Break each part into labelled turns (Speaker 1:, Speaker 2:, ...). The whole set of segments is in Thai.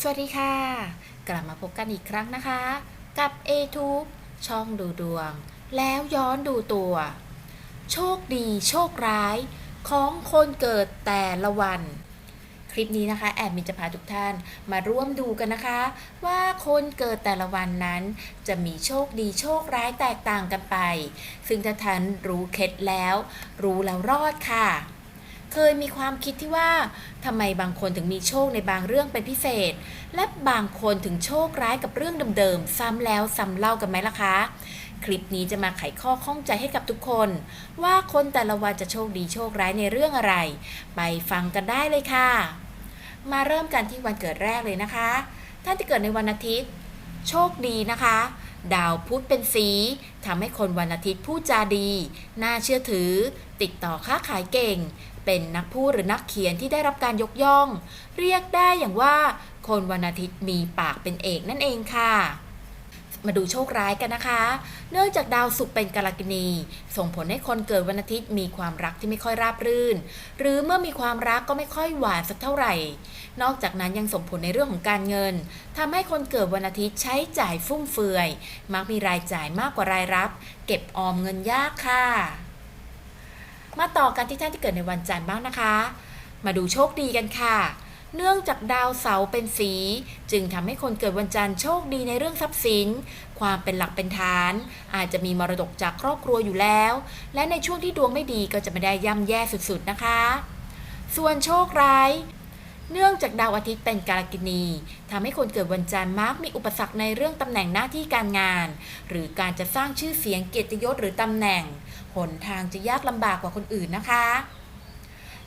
Speaker 1: สวัสดีค่ะ กลับมาพบกันอีกครั้งนะคะ กับ a t u b e ช่องดูดวง แล้วย้อนดูตัว โชคดีโชคร้ายของคนเกิดแต่ละวัน คลิปนี้นะคะ แอบมินจะพาทุกท่านมาร่วมดูกันนะคะ ว่าคนเกิดแต่ละวันนั้น จะมีโชคดีโชคร้ายแตกต่างกันไป ซึ่งถ้าท่านรู้เคล็ดแล้ว รู้แล้วรอดค่ะ เคยมีความคิดที่ว่าทำไมบางคนถึงมีโชคในบางเรื่องเป็นพิเศษ และบางคนถึงโชคร้ายกับเรื่องเดิมๆซ้ำแล้วซ้ำเล่ากันไหมล่ะคะ คลิปนี้จะมาไขข้อข้องใจให้กับทุกคน ว่าคนแต่ละวันจะโชคดีโชคร้ายในเรื่องอะไร ไปฟังกันได้เลยค่ะ มาเริ่มกันที่วันเกิดแรกเลยนะคะท่านที่เกิดในวันอาทิตย์ โชคดีนะคะดาวพุธเป็นสีทำให้คนวันอาทิตย์พูดจาดี น่าเชื่อถือ ติดต่อค้าขายเก่ง เป็นนักพูดหรือนักเขียนที่ได้รับการยกย่อง เรียกได้อย่างว่า คนวันอาทิตย์มีปากเป็นเอกนั่นเองค่ะ มาดูโชคร้ายกันนะคะ เนื่องจากดาวศุกร์เป็นกาลกินีส่งผลให้คนเกิดวันอาทิตย์มีความรักที่ไม่ค่อยราบรื่น หรือเมื่อมีความรักก็ไม่ค่อยหวานสักเท่าไหร่ นอกจากนั้นยังส่งผลในเรื่องของการเงินทำให้คนเกิดวันอาทิตย์ใช้จ่ายฟุ่มเฟือย มักมีรายจ่ายมากกว่ารายรับ เก็บออมเงินยากค่ะ มาต่อกันที่ท่านที่เกิดในวันจันทร์บ้างนะคะ มาดูโชคดีกันค่ะ เนื่องจากดาวเสาร์เป็นสี จึงทำให้คนเกิดวันจันทร์โชคดีในเรื่องทรัพย์สิน ความเป็นหลักเป็นฐาน อาจจะมีมรดกจากครอบครัวอยู่แล้ว และในช่วงที่ดวงไม่ดีก็จะไม่ได้ย่ำแย่สุดๆนะคะ ส่วนโชคร้าย เนื่องจากดาวอาทิตย์เป็นกาลกินีทำให้คนเกิดวันจันทร์มักมีอุปสรรคในเรื่องตำแหน่งหน้าที่การงาน หรือการจะสร้างชื่อเสียงเกียรติยศหรือตำแหน่ง หนทางจะยากลำบากกว่าคนอื่นนะคะ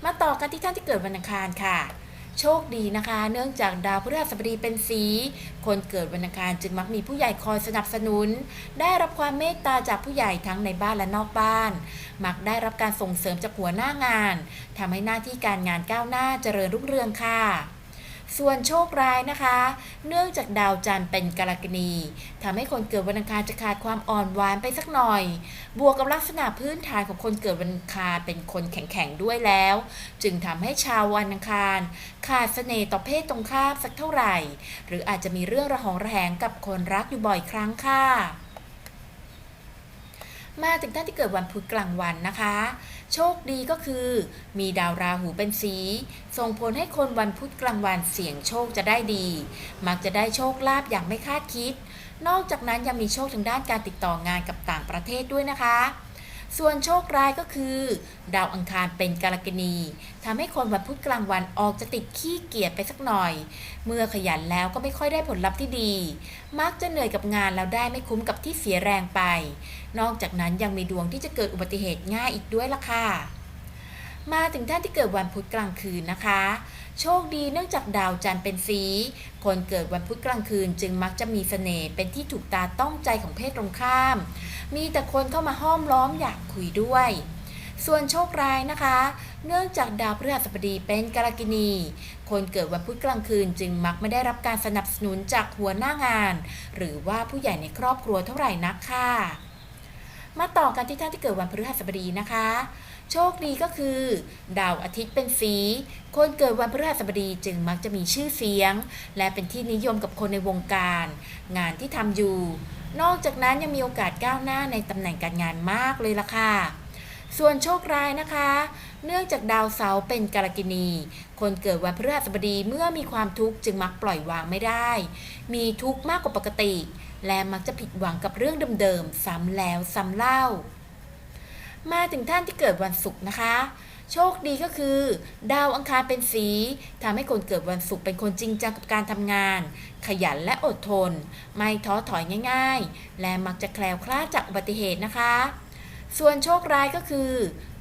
Speaker 1: มาต่อกันที่ท่านที่เกิดวันอังคารค่ะ โชคดีนะคะ เนื่องจากดาวพฤหัสบดีเป็นสี คนเกิดวันอังคารจึงมักมีผู้ใหญ่คอยสนับสนุน ได้รับความเมตตาจากผู้ใหญ่ทั้งในบ้านและนอกบ้าน มักได้รับการส่งเสริมจากหัวหน้างานทำให้หน้าที่การงานก้าวหน้าเจริญรุ่งเรืองค่ะ ส่วนโชคร้ายนะคะ เนื่องจากดาวจันทร์เป็นกากินีทำให้คนเกิดวันอังคารจะขาดความอ่อนหวานไปสักหน่อย บวกกับลักษณะพื้นฐานของคนเกิดวันอังคารเป็นคนแข็งๆด้วยแล้ว จึงทำให้ชาววันอังคารขาดเสน่ห์ต่อเพศตรงข้ามสักเท่าไหร่ หรืออาจจะมีเรื่องระหองระแหงกับคนรักอยู่บ่อยครั้งค่ะ มาถึงท่านที่เกิดวันพุธกลางวันนะคะ โชคดีก็คือ มีดาวราหูเป็นสี ส่งผลให้คนวันพุธกลางวันเสี่ยงโชคจะได้ดี มักจะได้โชคลาภอย่างไม่คาดคิด นอกจากนั้นยังมีโชคทางด้านการติดต่องานกับต่างประเทศด้วยนะคะ ส่วนโชคร้ายก็คือ ดาวอังคารเป็นกาลกินีทำให้คนวันพุธกลางวันออกจะติดขี้เกียจไปสักหน่อย เมื่อขยันแล้วก็ไม่ค่อยได้ผลลัพธ์ที่ดี มักจะเหนื่อยกับงานแล้วได้ไม่คุ้มกับที่เสียแรงไป นอกจากนั้นยังมีดวงที่จะเกิดอุบัติเหตุง่ายอีกด้วยล่ะค่ะมาถึงท่านที่เกิดวันพุธกลางคืนนะคะ โชคดีเนื่องจากดาวจันทร์เป็นสี คนเกิดวันพุธกลางคืนจึงมักจะมีเสน่ห์เป็นที่ถูกตาต้องใจของเพศตรงข้าม มีแต่คนเข้ามาห้อมล้อมอยากคุยด้วย ส่วนโชคร้ายนะคะ เนื่องจากดาวพฤหัสบดีเป็นกาลกินี คนเกิดวันพุธกลางคืนจึงมักไม่ได้รับการสนับสนุนจากหัวหน้างาน หรือว่าผู้ใหญ่ในครอบครัวเท่าไหร่นักค่ะมาต่อกันที่ท่านที่เกิดวันพฤหัสบดีนะคะ โชคดีก็คือ ดาวอาทิตย์เป็นสี คนเกิดวันพฤหัสบดีจึงมักจะมีชื่อเสียง และเป็นที่นิยมกับคนในวงการ งานที่ทำอยู่ นอกจากนั้นยังมีโอกาสก้าวหน้าในตำแหน่งการงานมากเลยล่ะค่ะ ส่วนโชคร้ายนะคะ เนื่องจากดาวเสาร์เป็นกาลกินี คนเกิดวันพฤหัสบดีเมื่อมีความทุกข์จึงมักปล่อยวางไม่ได้ มีทุกข์มากกว่าปกติ และมักจะผิดหวังกับเรื่องเดิมๆซ้ำแล้วซ้ำเล่า มาถึงท่านที่เกิดวันศุกร์นะคะ โชคดีก็คือ ดาวอังคารเป็นสีทำให้คนเกิดวันศุกร์เป็นคนจริงจังกับการทำงาน ขยันและอดทน ไม่ท้อถอยง่าย ๆ และมักจะแคล้วคลาดจากอุบัติเหตุนะคะ ส่วนโชคร้ายก็คือ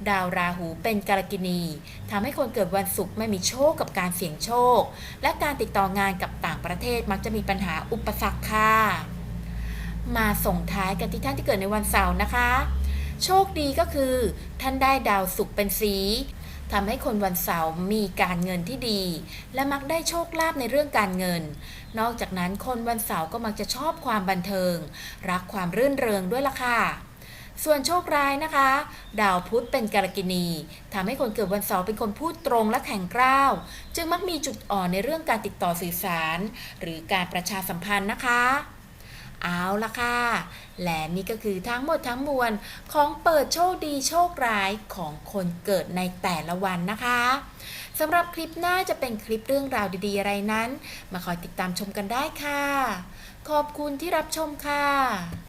Speaker 1: ดาวราหูเป็นกาลกินีทำให้คนเกิดวันศุกร์ไม่มีโชคกับการเสี่ยงโชค และการติดต่องานกับต่างประเทศมักจะมีปัญหาอุปสรรคค่ะมาส่งท้ายกันที่ท่านที่เกิดในวันเสาร์นะคะ โชคดีก็คือ ท่านได้ดาวศุกร์เป็นสีทำให้คนวันเสาร์มีการเงินที่ดี และมักได้โชคลาภในเรื่องการเงิน นอกจากนั้นคนวันเสาร์ก็มักจะชอบความบันเทิง รักความรื่นเริงด้วยล่ะค่ะ ส่วนโชคร้ายนะคะ ดาวพุธเป็นกรกินีทำให้คนเกิดวันเสาร์เป็นคนพูดตรงและแข็งกร้าว จึงมักมีจุดอ่อนในเรื่องการติดต่อสื่อสาร หรือการประชาสัมพันธ์นะคะ เอาละค่ะ และนี่ก็คือทั้งหมดทั้งมวลของเปิดโชคดีโชคร้ายของคนเกิดในแต่ละวันนะคะสำหรับคลิปหน้าจะเป็นคลิปเรื่องราวดีๆ อะไรนั้น มาคอยติดตามชมกันได้ค่ะ ขอบคุณที่รับชมค่ะ